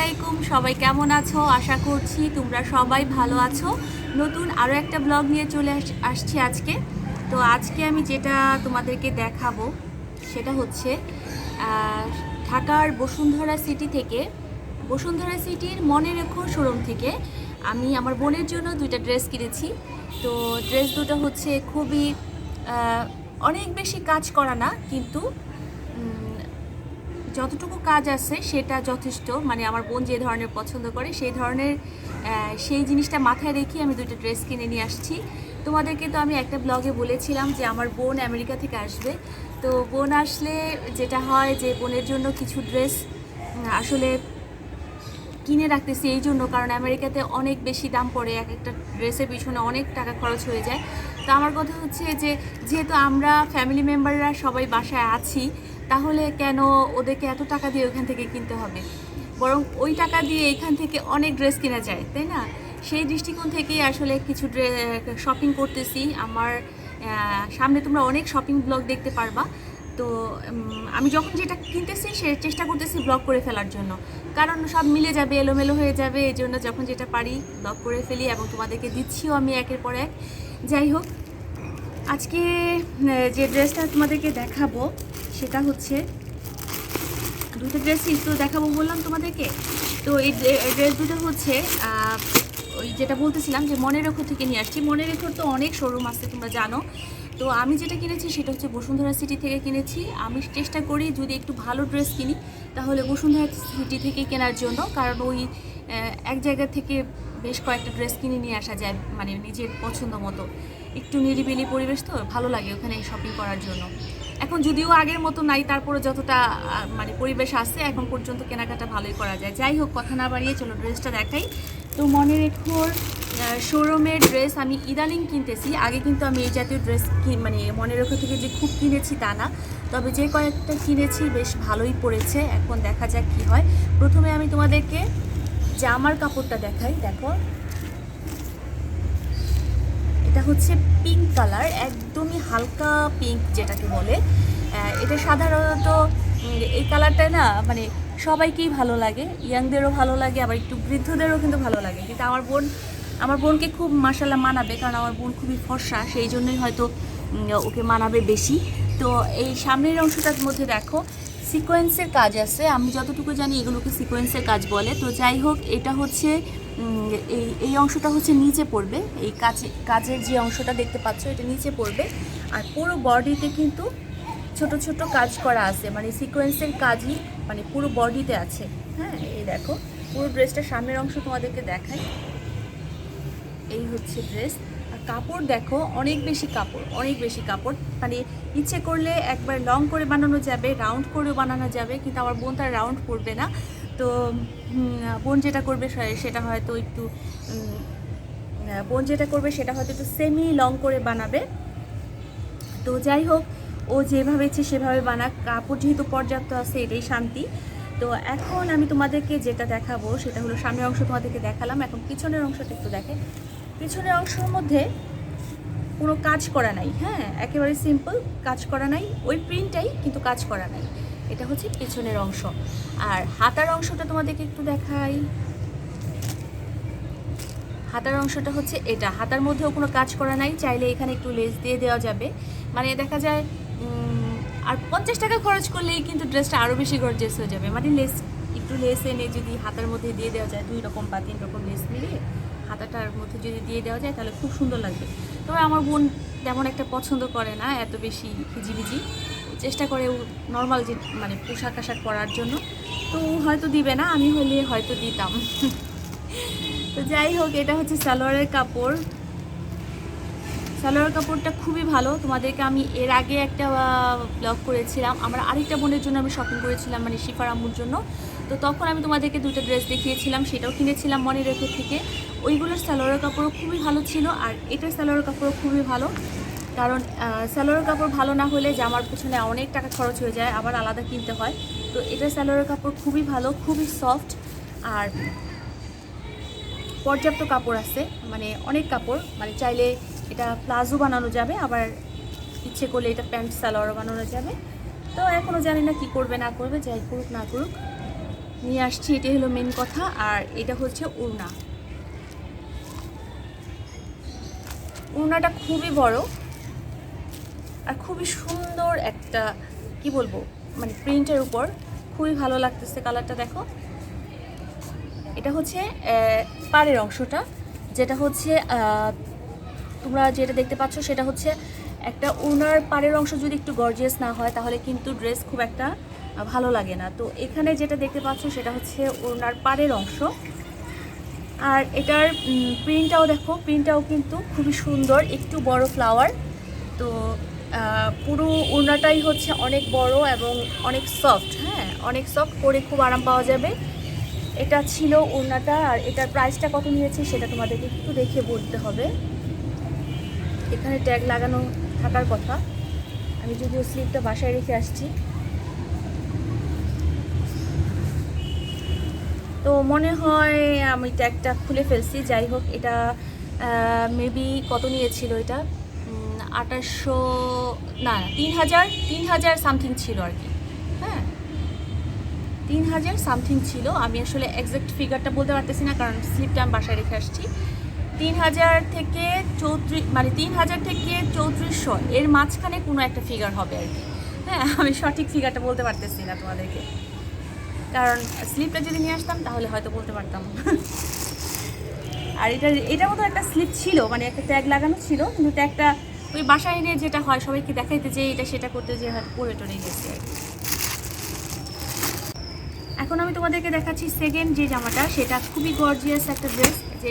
আলাইকুম, সবাই কেমন আছো? আশা করছি তোমরা সবাই ভালো আছো। নতুন আরও একটা ব্লগ নিয়ে চলে আস- আসছি আজকে। তো আজকে আমি যেটা তোমাদেরকে দেখাবো, সেটা হচ্ছে ঢাকার বসুন্ধরা সিটি থেকে, বসুন্ধরা সিটির মনে রেখো শোরুম থেকে আমি আমার বোনের জন্য দুইটা ড্রেস কিনেছি। তো ড্রেস দুটো হচ্ছে খুবই অনেক বেশি কাজ করা না, কিন্তু যতটুকু কাজ আছে সেটা যথেষ্ট। মানে আমার বোন যে ধরনের পছন্দ করে সেই ধরনের সেই জিনিসটা মাথায় রেখে আমি দুটো ড্রেস কিনে নিয়ে আসছি। তোমাদেরকে তো আমি একটা ব্লগে বলেছিলাম যে আমার বোন আমেরিকা থেকে আসবে। তো বোন আসলে যেটা হয় যে বোনের জন্য কিছু ড্রেস আসলে কিনে রাখতেছি এই জন্য। কারণ আমেরিকাতে অনেক বেশি দাম পড়ে, এক একটা ড্রেসের পিছনে অনেক টাকা খরচ হয়ে যায়। তো আমার কথা হচ্ছে যে, যেহেতু আমরা ফ্যামিলি মেম্বাররা সবাই বাসায় আছি তাহলে কেন ওদেরকে এত টাকা দিয়ে ওখান থেকে কিনতে হবে? বরং ওই টাকা দিয়ে এখান থেকে অনেক ড্রেস কেনা যায়, তাই না? সেই দৃষ্টিকোণ থেকেই আসলে কিছু শপিং করতেছি। আমার সামনে তোমরা অনেক শপিং ব্লগ দেখতে পারবা। তো আমি যখন যেটা কিনতেছি সে চেষ্টা করতেছি ব্লগ করে ফেলার জন্য। কারণ সব মিলে যাবে, এলোমেলো হয়ে যাবে, এই জন্য যখন যেটা পারি ব্লগ করে ফেলি এবং তোমাদেরকে দিচ্ছিও আমি একের পর এক। যাই হোক, আজকে যে ড্রেসটা তোমাদেরকে দেখাবো সেটা হচ্ছে দুটো ড্রেসই তো দেখাবো, বললাম তোমাদেরকে। তো এই ড্রেস দুটো হচ্ছে ওই যেটা বলতেছিলাম যে মনে রেখো থেকে নিয়ে আসছি। মনে রেখোর তো অনেক শোরুম আছে, তোমরা জানো। তো আমি যেটা কিনেছি সেটা হচ্ছে বসুন্ধরা সিটি থেকে কিনেছি। আমি চেষ্টা করি যদি একটু ভালো ড্রেস কিনি, তাহলে বসুন্ধরা সিটি থেকে কেনার জন্য। কারণ ওই এক জায়গা থেকে বেশ কয়েকটা ড্রেস কিনে নিয়ে আসা যায় মানে নিজের পছন্দ মতো। একটু নিরিবিলি পরিবেশ তো, ভালো লাগে ওখানে শপিং করার জন্য। এখন যদিও আগের মতো নাই তারপরে যতটা মানে পরিবেশ আছে, এখন পর্যন্ত কেনাকাটা ভালোই করা যায়। যাই হোক, কথা না বাড়িয়ে চলো ড্রেসটা দেখাই। তো মনে রেখোর শোরুমের ড্রেস আমি ইদানিং কিনতেছি। আগে কিন্তু আমি এই জাতীয় ড্রেস মানে মনে রেখো থেকে যে খুব কিনেছি তা না। তবে যে কয়েকটা কিনেছি, বেশ ভালোই পড়েছে। এখন দেখা যাক কি হয়। প্রথমে আমি তোমাদেরকে জামার কাপড়টা দেখাই, দেখো। এটা হচ্ছে পিঙ্ক কালার একদমই হালকা পিঙ্ক যেটাকে বলে। এটা সাধারণত এই কালারটা না মানে সবাইকেই ভালো লাগে। ইয়াংদেরও ভালো লাগে, আবার একটু বৃদ্ধদেরও কিন্তু ভালো লাগে। কিন্তু আমার বোন, আমার বোনকে খুব মাসাল্লাহ মানাবে, কারণ আমার বোন খুবই ফর্সা, সেই জন্যই হয়তো ওকে মানাবে বেশি। তো এই সামনের অংশটার মধ্যে দেখো সিকোয়েন্সের কাজ আছে। আমি যতটুকু জানি এগুলোকে সিকোয়েন্সের কাজ বলে। তো যাই হোক, এটা হচ্ছে এই এই অংশটা হচ্ছে নিচে পড়বে। এই কাজে কাজের যে অংশটা দেখতে পাচ্ছ, এটা নিচে পড়বে। আর পুরো বডিতে কিন্তু ছোট ছোট কাজ করা আছে। মানে সিকোয়েন্সের কাজই মানে পুরো বডিতে আছে। হ্যাঁ এই দেখো। পুরো ড্রেসটার সামনের অংশ তোমাদেরকে দেখাই। এই হচ্ছে ড্রেস আর কাপড় দেখো, অনেক বেশি কাপড়, অনেক বেশি কাপড়। মানে ইচ্ছে করলে একবার লং করে বানানো যাবে রাউন্ড করেও বানানো যাবে, কিন্তু আমার বোন তার রাউন্ড করবে না। তো বোন যেটা করবে সেটা হয়তো একটু বোন যেটা করবে সেটা হয়তো একটু সেমি লং করে বানাবে। তো যাই হোক, ও যেভাবে ইচ্ছে সেভাবে বানাক। কাপড় যেহেতু পর্যাপ্ত আছে, এটাই শান্তি। তো এখন আমি তোমাদেরকে যেটা দেখাবো, সেটা হলো সামনের অংশ তোমাদেরকে দেখালাম। এখন পিছনের অংশটা একটু দেখে। পিছনের অংশের মধ্যে কোনো কাজ করা নাই হ্যাঁ? একেবারে সিম্পল কাজ করা নাই। ওই প্রিন্টটাই কিন্তু কাজ করা নাই। এটা হচ্ছে পিছনের অংশ। আর হাতার অংশটা তোমাদেরকে একটু দেখাই। হাতার অংশটা হচ্ছে এটা। হাতার মধ্যেও কোনো কাজ করা নাই, চাইলে এখানে একটু লেস দিয়ে দেওয়া যাবে। মানে দেখা যায় আর পঞ্চাশ টাকা খরচ করলেই কিন্তু ড্রেসটা আরও বেশি গর্জেস হয়ে যাবে। মানে লেস একটু লেস এনে যদি হাতার মধ্যে দিয়ে দেওয়া যায়, দুই রকম বা তিন রকম লেস মিলিয়ে হাতাটার মধ্যে যদি দিয়ে দেওয়া যায়, তাহলে খুব সুন্দর লাগবে। তবে আমার বোন তেমন একটা পছন্দ করে না, এত বেশি হিজিবিজি। চেষ্টা করে নর্মাল যে মানে পোশাক আশাক পরার জন্য। তো হয়তো দিবে না, আমি হলে হয়তো দিতাম। তো যাই হোক, এটা হচ্ছে সালোয়ারের কাপড়। সালোয়ার কাপড়টা খুবই ভালো। তোমাদেরকে আমি এর আগে একটা ব্লগ করেছিলাম। আমার আরেকটা বোনের জন্য আমি শপিং করেছিলাম মানে শিফার জন্য। তো তখন আমি তোমাদেরকে দুটো ড্রেস দেখিয়েছিলাম, সেটাও কিনেছিলাম মনে রেখে থেকে। ওইগুলোর সালোয়ারের কাপড়ও খুবই ভালো ছিল, আর এটার সালোয়ারের কাপড়ও খুবই ভালো। কারণ সালোয়ারের কাপড় ভালো না হলে জামার পিছনে অনেক টাকা খরচ হয়ে যায়, আবার আলাদা কিনতে হয়। তো এটা সালোয়ারের কাপড় খুবই ভালো, খুবই সফট আর পর্যাপ্ত কাপড় আছে। মানে অনেক কাপড় মানে চাইলে এটা প্লাজো বানানো যাবে, আবার ইচ্ছে করলে এটা প্যান্ট সালোয়ারও বানানো যাবে। তো এখনও জানি না কি করবে, না করবে, যাই করুক, না করুক। নিয়ে আসছি এটা হলো মেন কথা, আর এটা হচ্ছে উড়না উড়নাটা খুবই বড় আর খুবই সুন্দর একটা, কি বলব মানে প্রিন্টের উপর খুবই ভালো লাগতেছে কালারটা, দেখো। এটা হচ্ছে পাড়ের অংশটা, যেটা হচ্ছে তোমরা যেটা দেখতে পাচ্ছ সেটা হচ্ছে একটা ওনার পাড়ের অংশ যদি একটু গর্জিয়াস না হয়, তাহলে কিন্তু ড্রেস খুব একটা ভালো লাগে না। তো এখানে যেটা দেখতে পাচ্ছ সেটা হচ্ছে ওনার পাড়ের অংশ। আর এটার প্রিন্টটাও দেখো প্রিন্টটাও কিন্তু খুবই সুন্দর, একটু বড় ফ্লাওয়ার তো পুরো ওড়নাটাই হচ্ছে অনেক বড় এবং অনেক সফট হ্যাঁ? অনেক সফট পরে খুব আরাম পাওয়া যাবে। এটা ছিল ওড়নাটা আর এটার প্রাইসটা কত নিয়েছে সেটা তোমাদেরকে একটু দেখে বলতে হবে। এখানে ট্যাগ লাগানো থাকার কথা। আমি যদিও স্লিপটা বাসায় রেখে আসছি। তো মনে হয় আমি ট্যাগটা খুলে ফেলছি। যাই হোক, এটা মেবি কত নিয়েছিল এটা? আঠাশশো না না, তিন হাজার তিন হাজার সামথিং ছিল আর কি। হ্যাঁ। তিন হাজার সামথিং ছিল। আমি আসলে এক্সাক্ট ফিগারটা বলতে পারতেছি না, কারণ স্লিপটা আমি বাসায় রেখে আসছি। তিন হাজার থেকে চৌত্রিশ মানে তিন হাজার থেকে চৌত্রিশশো এর মাঝখানে কোনো একটা ফিগার হবে আর কি। হ্যাঁ আমি সঠিক ফিগারটা বলতে পারতেছি না তোমাদেরকে। কারণ স্লিপটা যদি নিয়ে আসতাম, তাহলে হয়তো বলতে পারতাম। আর এটা, এটার মতো একটা স্লিপ ছিল মানে একটা ট্যাগ লাগানো ছিল, কিন্তু ট্যাগটা ওই বাসায় এনে যেটা হয়, সবাইকে দেখাইতে যে এটা সেটা করতে যে হয়তো পরে টরে গেছে আর এখন আমি তোমাদেরকে দেখাচ্ছি সেকেন্ড যে জামাটা, সেটা খুবই গর্জিয়াস একটা ড্রেস যে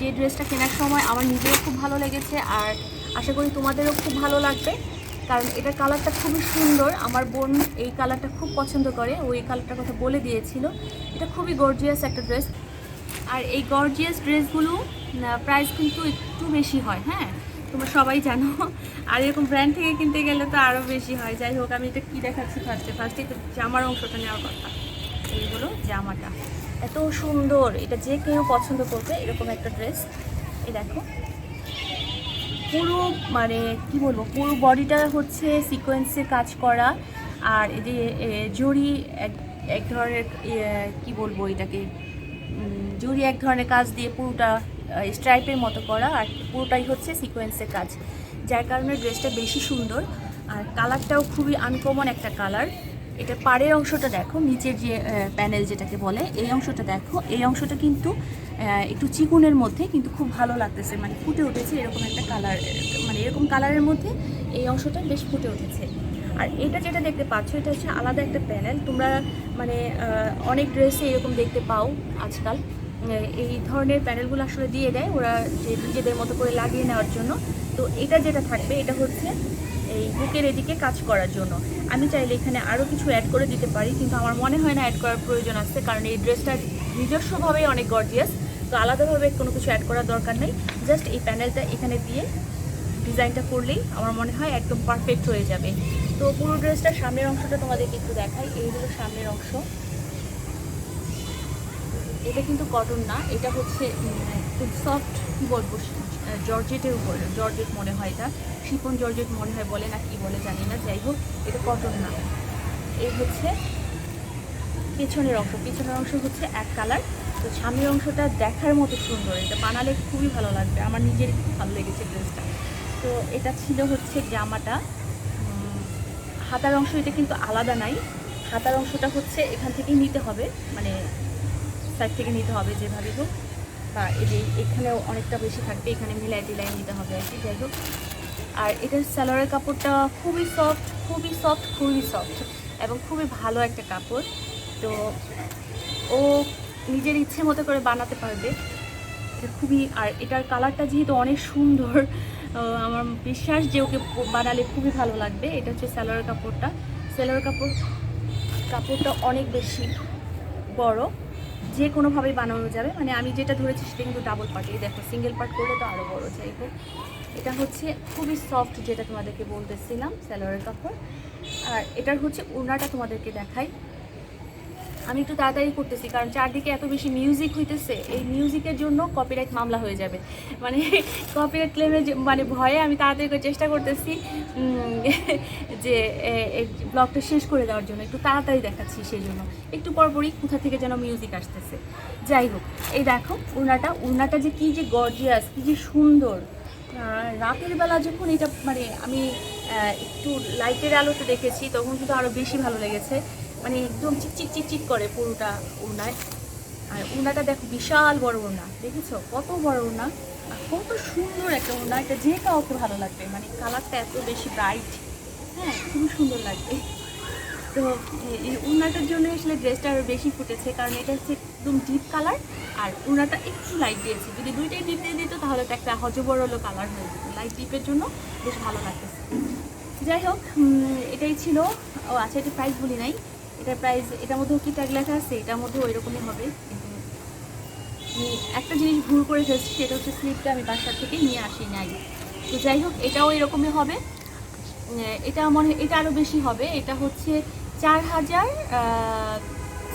যে ড্রেসটা কেনার সময় আমার নিজেরও খুব ভালো লেগেছে আর আশা করি তোমাদেরও খুব ভালো লাগবে। কারণ এটার কালারটা খুবই সুন্দর। আমার বোন এই কালারটা খুব পছন্দ করে, ও এই কালারটার কথা বলে দিয়েছিল। এটা খুবই গর্জিয়াস একটা ড্রেস আর এই গর্জিয়াস ড্রেসগুলো প্রাইস কিন্তু একটু বেশি হয় হ্যাঁ? তোমরা সবাই জানো। আর এরকম ব্র্যান্ড থেকে কিনতে গেলে তো আরও বেশি হয়। যাই হোক, আমি এটা কী দেখাচ্ছি ফার্স্টে ফার্স্টে তো জামার অংশটা নেওয়ার কথা। এই হলো জামাটা। এত সুন্দর। এটা যে কেউ পছন্দ করবে, এরকম একটা ড্রেস এই দেখো। পুরো মানে কি বলব? পুরো বডিটা হচ্ছে সিকোয়েন্সে কাজ করা। আর এই যে জরি এক এক ধরনের কি বলব এটাকে? জরি এক ধরনের কাজ দিয়ে পুরোটা স্ট্রাইপের মতো করা আর পুরোটাই হচ্ছে সিকোয়েন্সের কাজ। যার কারণে ড্রেসটা বেশি সুন্দর আর কালারটাও খুবই আনকমন একটা কালার এটা পাড়ের অংশটা দেখো, নিচের যে প্যানেল যেটাকে বলে, এই অংশটা দেখো। এই অংশটা কিন্তু একটু চিকুনের মধ্যে কিন্তু খুব ভালো লাগতেছে মানে ফুটে উঠেছে এরকম একটা কালার মানে এরকম কালারের মধ্যে এই অংশটা বেশ ফুটে উঠেছে। আর এটা যেটা দেখতে পাচ্ছ, এটা হচ্ছে আলাদা একটা প্যানেল তোমরা মানে অনেক ড্রেসে এরকম দেখতে পাও আজকাল। এই ধরনের প্যানেলগুলো আসলে দিয়ে দেয়। ওরা যে নিজেদের মতো করে লাগিয়ে নেওয়ার জন্য। তো এটা যেটা থাকবে, এটা হচ্ছে এই বুকের এদিকে কাজ করার জন্য। আমি চাইলে এখানে আরও কিছু অ্যাড করে দিতে পারি, কিন্তু আমার মনে হয় না অ্যাড করার প্রয়োজন আছে, কারণ এই ড্রেসটা নিজস্বভাবেই অনেক গর্জিয়াস তো আলাদাভাবে কোনো কিছু অ্যাড করার দরকার নেই। জাস্ট এই প্যানেলটা এখানে দিয়ে ডিজাইনটা করলেই আমার মনে হয় একদম পারফেক্ট হয়ে যাবে। তো পুরো ড্রেসটার সামনের অংশটা তোমাদেরকে একটু দেখাই। এই হলো সামনের অংশ। এটা কিন্তু কটন না, এটা হচ্ছে খুব সফট কি বলব জর্জেটের উপর জর্জেট মনে হয় এটা। শিপন জর্জেট মনে হয় বলে না কি বলে জানি না, যাই হোক, এটা কটন না। এই হচ্ছে পেছনের অংশ পেছনের অংশ হচ্ছে এক কালার তো সামনের অংশটা দেখার মতো সুন্দর, এটা বানালে খুবই ভালো লাগবে, আমার নিজের খুব ভালো লেগেছে ড্রেসটা। তো এটা ছিল হচ্ছে জামাটা হাতার অংশ এটা কিন্তু আলাদা নাই, হাতার অংশটা হচ্ছে এখান থেকেই নিতে হবে মানে সাইড থেকে নিতে হবে যেভাবে হোক। বা এই যে এখানেও অনেকটা বেশি থাকবে, এখানে মিলাই টিলাই নিতে হবে আর কি, যাই হোক। আর এটার স্যালোয়ারের কাপড়টা খুবই সফট খুবই সফট খুবই সফট এবং খুবই ভালো একটা কাপড়। তো ও নিজের ইচ্ছে মতো করে বানাতে পারবে। খুবই, আর এটার কালারটা যেহেতু অনেক সুন্দর আমার বিশ্বাস যে ওকে বানালে খুবই ভালো লাগবে। এটা হচ্ছে স্যালোয়ার কাপড়টা। স্যালোয়ার কাপড়, কাপড়টা অনেক বেশি বড়। যে কোনোভাবেই বানানো যাবে। মানে আমি যেটা ধরেছি সেটা কিন্তু ডাবল পার্ট এই দেখো সিঙ্গেল পার্ট করলে তো আরও বড়ো যাই হোক এটা হচ্ছে খুবই সফট যেটা তোমাদেরকে বলতেছিলাম, স্যালোয়ারের কাপড়। আর এটার হচ্ছে ওড়নাটা তোমাদেরকে দেখাই। আমি একটু তাড়াতাড়ি করতেছি, কারণ চারদিকে এত বেশি মিউজিক হইতেছে, এই মিউজিকের জন্য কপিরাইট মামলা হয়ে যাবে। মানে কপিরাইট ক্লেমের মানে ভয়ে আমি তাড়াতাড়ি করে চেষ্টা করতেছি যে ব্লগটা শেষ করে দেওয়ার জন্য, একটু তাড়াতাড়ি দেখাচ্ছি সেই জন্য। একটু পরপরই কোথা থেকে যেন মিউজিক আসতেছে। যাই হোক, এই দেখো উড়নাটা উড়নাটা যে কি যে গর্জিয়াস কি যে সুন্দর। রাতের বেলা যখন এটা মানে আমি একটু লাইটের আলোতে দেখেছি, তখন কিন্তু আরও বেশি ভালো লেগেছে। মানে একদম চিকচিক চিকচিক করে পুরোটা উড়নায়। আর উড়নাটা দেখো বিশাল বড় উড়না, দেখেছ? কত বড় উড়না? আর কত সুন্দর একটা উড়না এটা যে কাউকে ভালো লাগবে মানে কালারটা এত বেশি ব্রাইট হ্যাঁ খুবই সুন্দর লাগবে। তো এই উড়নাটার জন্য আসলে ড্রেসটা আরও বেশি ফুটেছে, কারণ এটা হচ্ছে একদম ডিপ কালার আর উড়নাটা একটু লাইট দিয়েছে। যদি দুইটাই ডিপ দিয়ে দিত, তাহলে তো একটা হজবরল কালার হয়ে যেত। লাইট ডিপের জন্য বেশ ভালো লাগতেছে। যাই হোক এটাই ছিল। ও আচ্ছা এটা প্রাইস বলি নাই। এটার প্রাইস, এটার মধ্যেও কি ট্যাগ লেখা আছে? এটার মধ্যেও ওইরকমই হবে। কিন্তু আমি একটা জিনিস ভুল করে ফেলছি, সেটা হচ্ছে স্লিপটা আমি বাসার থেকে নিয়ে আসি নাই তো যাই হোক, এটাও এরকমই হবে। এটা মনে, এটা আরও বেশি হবে। এটা হচ্ছে চার হাজার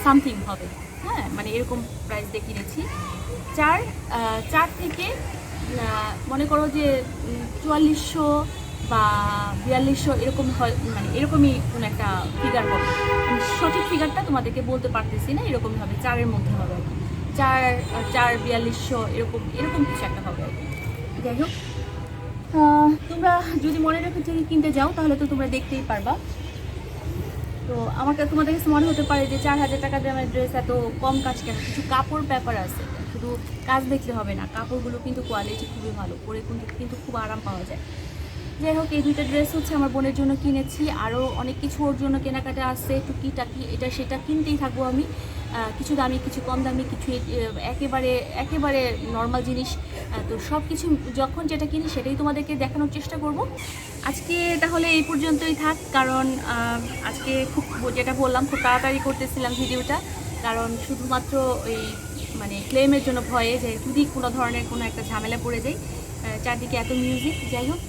সামথিং হবে। হ্যাঁ মানে এরকম প্রাইস দিয়ে কিনেছি। চার চার থেকে মনে করো যে চুয়াল্লিশশো বা বিয়াল্লিশশো এরকম হয় মানে এরকমই কোনো একটা ফিগার হবে। ফিগারটা তোমাদেরকে বলতে পারতেছি না এরকমই হবে চারের মধ্যে হবে। চার চার বিয়াল্লিশশো, এরকম এরকম কিছু একটা হবে আর কি। যাই হোক তোমরা যদি মনে রেখে থেকে কিনতে যাও, তাহলে তো তোমরা দেখতেই পারবা তো আমার কাছে তোমাদের কাছে মনে হতে পারে যে চার হাজার টাকা দামের ড্রেস এত কম কাজ কেন কিছু কাপড় ব্যাপার আছে শুধু কাজ দেখলে হবে না, কাপড়গুলো কিন্তু কোয়ালিটি খুবই ভালো, পরে কিন্তু খুব আরাম পাওয়া যায় যাই হোক, এই দুইটা ড্রেস হচ্ছে আমার বোনের জন্য কিনেছি। আরও অনেক কিছু ওর জন্য কেনাকাটা আছে, টুকিটাকি, এটা সেটা কিনতেই থাকব আমি। কিছু দামি, কিছু কম দামি, কিছু একেবারে একেবারে নর্মাল জিনিস। তো সব কিছু যখন যেটা কিনি সেটাই তোমাদেরকে দেখানোর চেষ্টা করব। আজকে তাহলে এই পর্যন্তই থাক, কারণ আজকে খুব যেটা বললাম, খুব তাড়াতাড়ি করতেছিলাম ভিডিওটা। কারণ শুধুমাত্র ওই মানে ক্লেমের জন্য ভয়ে যে যদি কোনো ধরনের কোনো একটা ঝামেলা পড়ে যায়। চারদিকে এত মিউজিক যাই হোক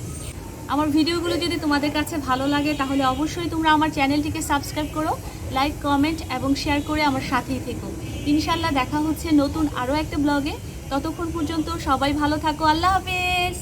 আমার ভিডিওগুলো যদি তোমাদের কাছে ভালো লাগে, তাহলে অবশ্যই তোমরা আমার চ্যানেলটিকে সাবস্ক্রাইব করো, লাইক, কমেন্ট এবং শেয়ার করে আমার সাথেই থেকো। ইনশাল্লাহ দেখা হচ্ছে নতুন আরও একটা ব্লগে। ততক্ষণ পর্যন্ত সবাই ভালো থাকো। আল্লাহ হাফেজ!